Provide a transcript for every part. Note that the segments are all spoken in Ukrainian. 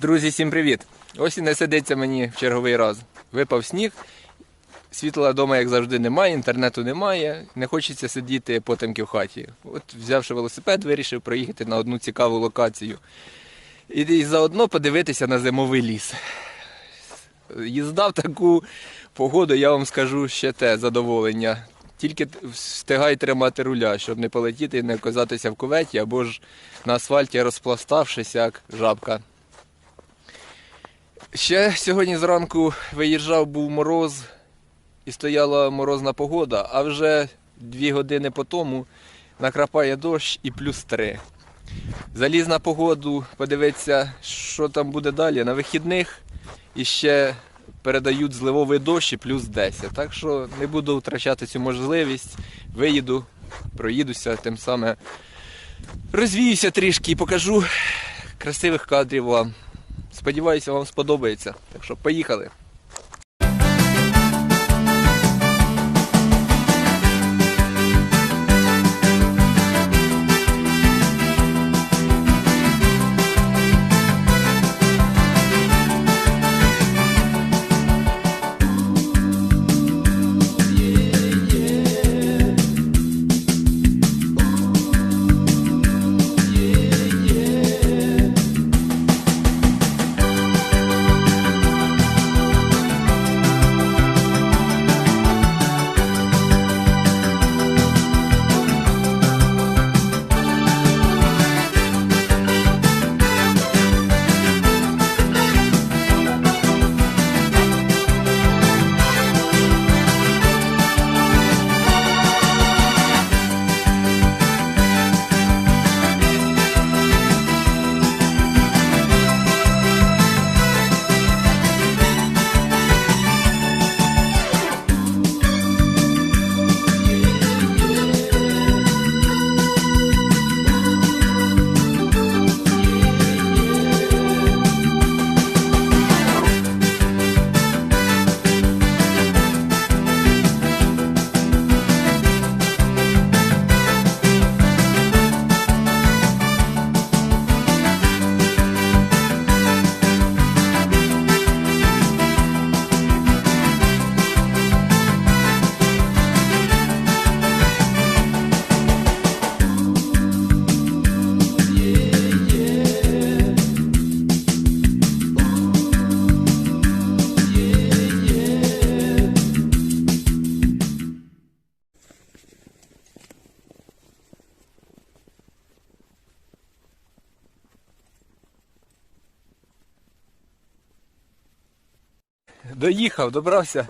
Друзі, всім привіт! Ось і не сидиться мені в черговий раз. Випав сніг, світла вдома, як завжди, немає, інтернету немає, не хочеться сидіти потемки в хаті. От взявши велосипед, вирішив проїхати на одну цікаву локацію. І, заодно подивитися на зимовий ліс. Їзда в таку погоду, я вам скажу ще те задоволення. Тільки встигай тримати руля, щоб не полетіти і не оказатися в куветі, або ж на асфальті розпластавшись, як жабка. Ще сьогодні зранку виїжджав, був мороз і стояла морозна погода, а вже дві години по тому накрапає дощ і плюс три. Заліз на погоду, подивитися, що там буде далі. На вихідних і ще передають зливовий дощ і плюс 10. Так що не буду втрачати цю можливість. Виїду, проїдуся, тим самим розвіюся трішки і покажу красивих кадрів вам. Сподіваюся, вам сподобається. Так що поїхали. Доїхав, добрався.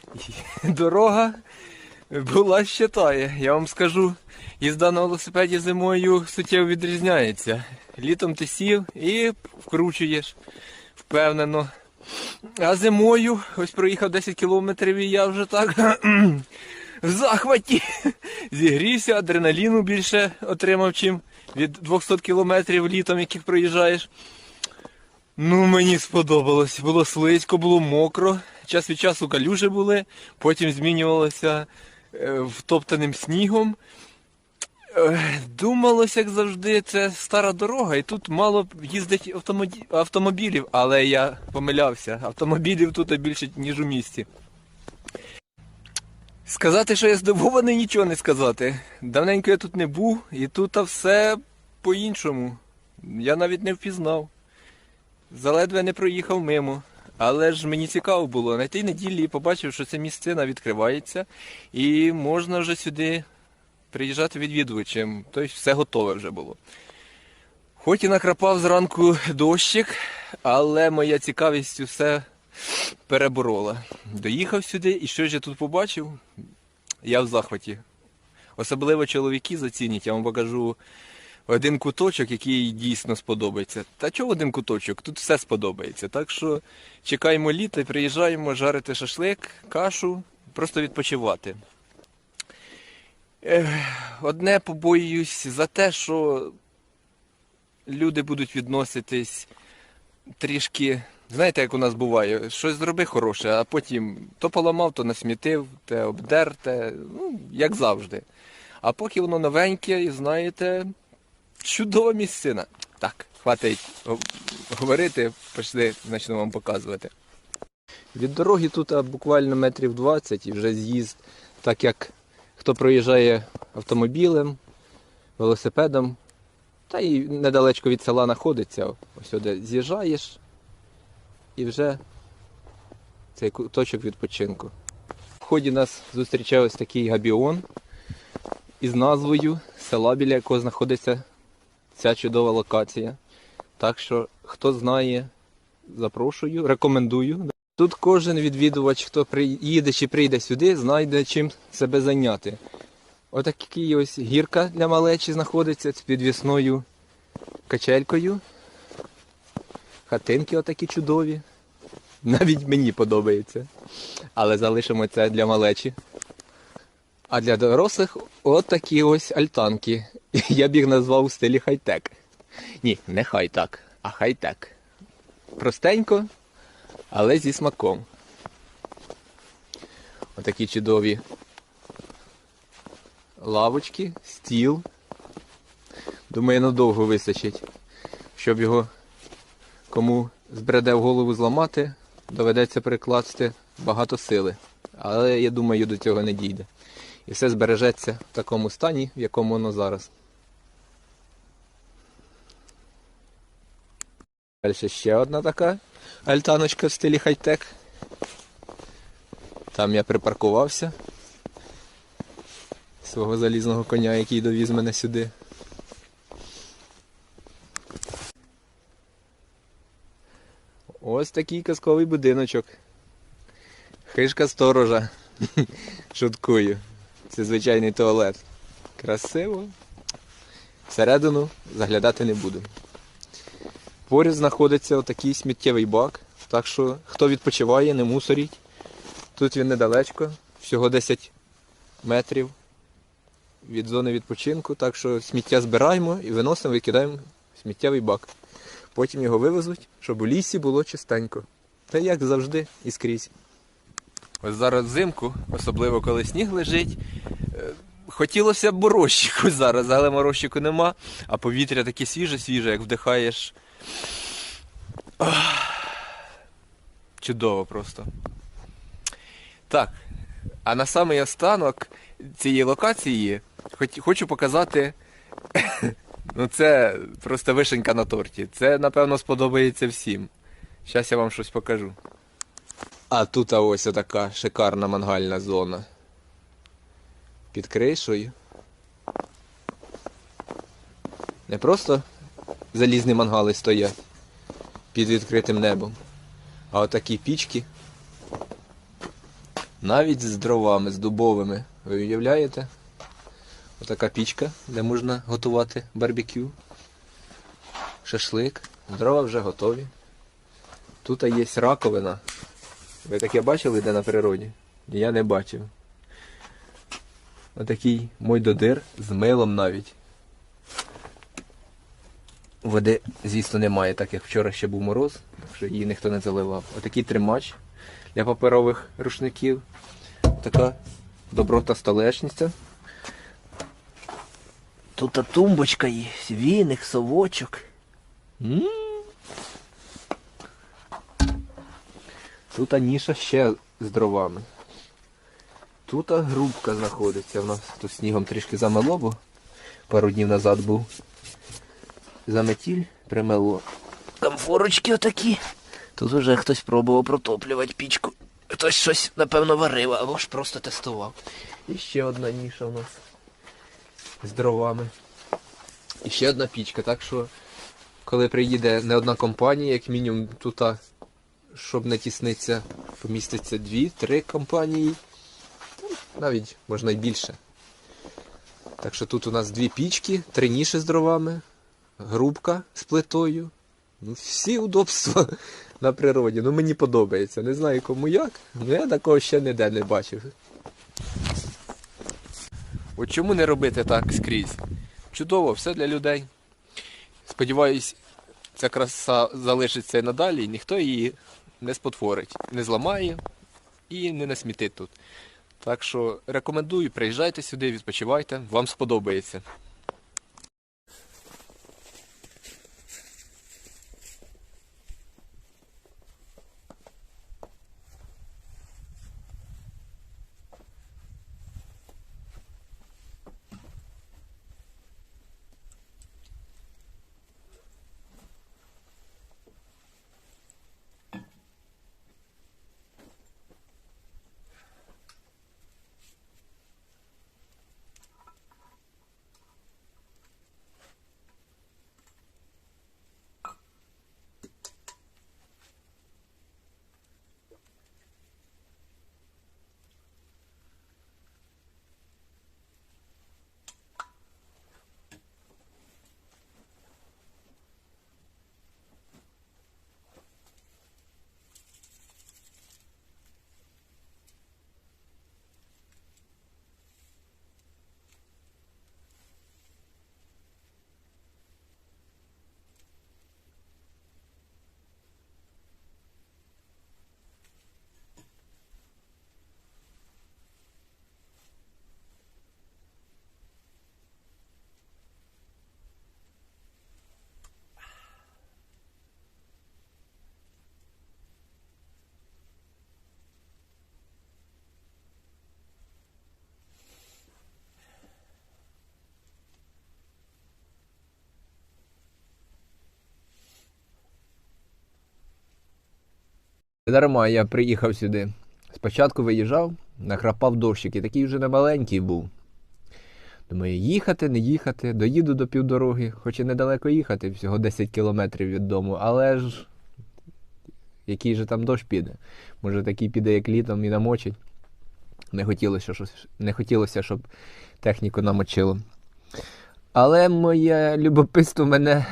Дорога була ще тає. Я вам скажу, їзда на велосипеді зимою суттєво відрізняється. Літом ти сів і вкручуєш впевнено. А зимою ось проїхав 10 кілометрів і я вже так в захваті. Зігрівся, адреналіну більше отримав, чим від 200 кілометрів літом, яких проїжджаєш. Ну, мені сподобалось. Було слизько, було мокро. Час від часу калюжі були, потім змінювалося е, втоптаним снігом. Е, Думалось, як завжди, це стара дорога, і тут мало їздить автомобілів, але я помилявся. Автомобілів тут більше, ніж у місті. Сказати, що я здивований, нічого не сказати. Давненько я тут не був, і тут все по-іншому. Я навіть не впізнав. Заледве не проїхав мимо. Але ж мені цікаво було. На тій неділі побачив, що ця місцина відкривається, і можна вже сюди приїжджати відвідувачем. Тобто все готове вже було. Хоч і накрапав зранку дощик, але моя цікавість все переборола. Доїхав сюди, і що ж я тут побачив? Я в захваті. Особливо чоловіки зацінять, я вам покажу один куточок, який дійсно сподобається. Та чого один куточок? Тут все сподобається. Так що чекаємо літа, приїжджаємо жарити шашлик, кашу, просто відпочивати. Одне побоююсь за те, що люди будуть відноситись трішки. Знаєте, як у нас буває, щось зроби хороше, а потім то поламав, то насмітив, те обдер, те, ну, як завжди. А поки воно новеньке, і знаєте, чудова місцина. Так, хватить говорити, пішли, почну вам показувати. Від дороги тут буквально метрів 20 і вже з'їзд, так як хто проїжджає автомобілем, велосипедом, та і недалечко від села знаходиться. Ось сюди з'їжджаєш і вже цей куточок відпочинку. В ході нас зустрічає ось такий габіон із назвою села, біля якого знаходиться ця чудова локація. Так що, хто знає, запрошую, рекомендую. Тут кожен відвідувач, хто приїде чи прийде сюди, знайде чим себе зайняти. Отакий ось гірка для малечі знаходиться з підвісною качелькою. Хатинки отакі чудові. Навіть мені подобається. Але залишимо це для малечі. А для дорослих от такі ось альтанки. Я б їх назвав у стилі хай-тек. Ні, не хай-так, а хай-тек. Простенько, але зі смаком. Отакі чудові лавочки, стіл. Думаю, надовго вистачить. Щоб його кому збреде в голову зламати, доведеться прикласти багато сили. Але я думаю, до цього не дійде. І все збережеться в такому стані, в якому воно зараз. Далі ще одна така альтаночка в стилі хай-тек. Там я припаркувався свого залізного коня, який довіз мене сюди. Ось такий казковий будиночок. Хишка сторожа. Шуткую. Це звичайний туалет. Красиво. Всередину заглядати не буду. Поряд знаходиться отакий сміттєвий бак. Так що хто відпочиває, не мусоріть. Тут він недалечко, всього 10 метрів від зони відпочинку. Так що сміття збираємо і виносимо, викидаємо в сміттєвий бак. Потім його вивезуть, щоб у лісі було чистенько. Та як завжди і скрізь. Ось зараз взимку, особливо коли сніг лежить. е, Хотілося б морозчику зараз, але морозчику нема, а повітря таке свіже-свіже, як вдихаєш. Чудово просто. Так, а на самий останок цієї локації хочу показати. Ну, це просто вишенька на торті. Це, напевно, сподобається всім. Зараз я вам щось покажу. А тут ось така шикарна мангальна зона. Під кришою. Не просто залізні мангали стоять під відкритим небом, а отакі пічки. Навіть з дровами, з дубовими. Ви уявляєте? Отака пічка, де можна готувати барбекю, шашлик. Дрова вже готові. Тут є раковина. Ви таке бачили де на природі? Я не бачив. Отакий мой додир з милом навіть. Води, звісно, немає, так як вчора ще був мороз, так що її ніхто не заливав. Отакий тримач для паперових рушників. Така доброта столешниця. Тут тумбочка є, віник, совочок. м Тут ніша ще з дровами. Тут грубка знаходиться. У нас тут снігом трішки замело, бо пару днів назад був заметіль, примело. Камфорочки отакі. Тут уже хтось пробував протоплювати пічку. Хтось щось, напевно, варив, або ж просто тестував. І ще одна ніша у нас з дровами. І ще одна пічка, так що коли приїде не одна компанія, як мінімум тут, щоб не тісниться, поміститься дві-три компанії. Навіть можна й більше. Так що тут у нас дві пічки, три ніші з дровами, грубка з плитою. Ну, всі удобства на природі. Ну мені подобається. Не знаю кому як, але я такого ще ніде не бачив. От чому не робити так скрізь? Чудово, все для людей. Сподіваюсь, ця краса залишиться і надалі, і ніхто її не спотворить, не зламає і не насмітить тут. Так що рекомендую, приїжджайте сюди, відпочивайте, вам сподобається. Дарма я приїхав сюди. Спочатку виїжджав, нахрапав дощик, і такий вже не маленький був. Думаю, їхати, не їхати, доїду до півдороги, хоч і недалеко їхати, всього 10 кілометрів від дому, але ж який же там дощ піде. Може такий піде, як літом, і намочить. Не хотілося, щось, не хотілося, щоб техніку намочило. Але моє любопитство мене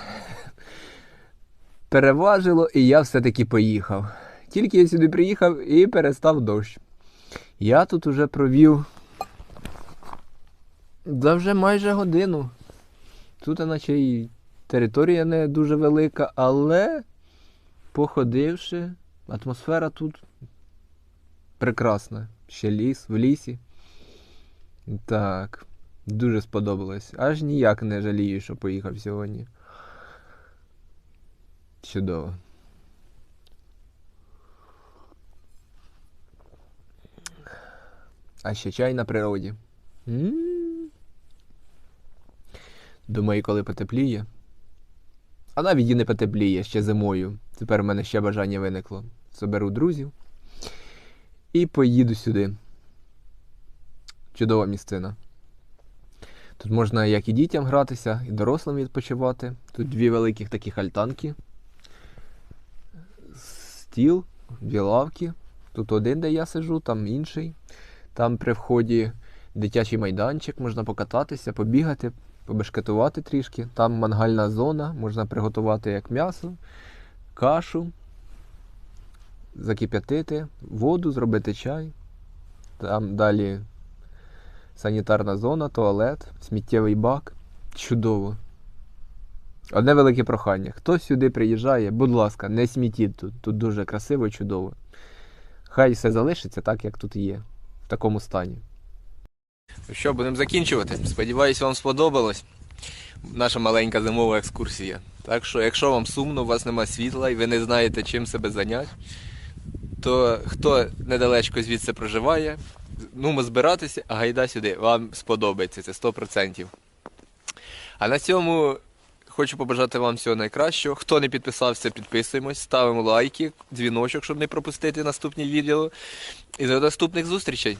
переважило, і я все-таки поїхав. Тільки я сюди приїхав і перестав дощ. Я тут уже провів да вже майже годину. Тут, наче і територія не дуже велика, але походивши, атмосфера тут прекрасна. Ще ліс в лісі. Так, дуже сподобалось. Аж ніяк не жалію, що поїхав сьогодні. Чудово. А ще чай на природі. М. Думаю, коли потепліє. А навіть і не потепліє ще зимою. Тепер в мене ще бажання виникло. Соберу друзів і поїду сюди. Чудова місцина. Тут можна як і дітям гратися, і дорослим відпочивати. Тут дві великих таких альтанки. Стіл, дві лавки. Тут один, де я сижу, там інший. Там при вході дитячий майданчик, можна покататися, побігати, побешкетувати трішки. Там мангальна зона, можна приготувати як м'ясо, кашу, закип'ятити, воду, зробити чай. Там далі санітарна зона, туалет, сміттєвий бак. Чудово. Одне велике прохання. Хто сюди приїжджає, будь ласка, не смітіть тут. Тут дуже красиво чудово. Хай все залишиться так, як тут є, такому стані. Ну що, будемо закінчувати. Сподіваюсь, вам сподобалось наша маленька зимова екскурсія. Так що, якщо вам сумно, у вас немає світла і ви не знаєте, чим себе зайняти, то хто недалечко звідси проживає, ну, ми збиратися, а гайда сюди, вам сподобається, це 100%. А на цьому хочу побажати вам всього найкращого. Хто не підписався, підписуємось, ставимо лайки, дзвіночок, щоб не пропустити наступні відео. І до наступних зустрічей!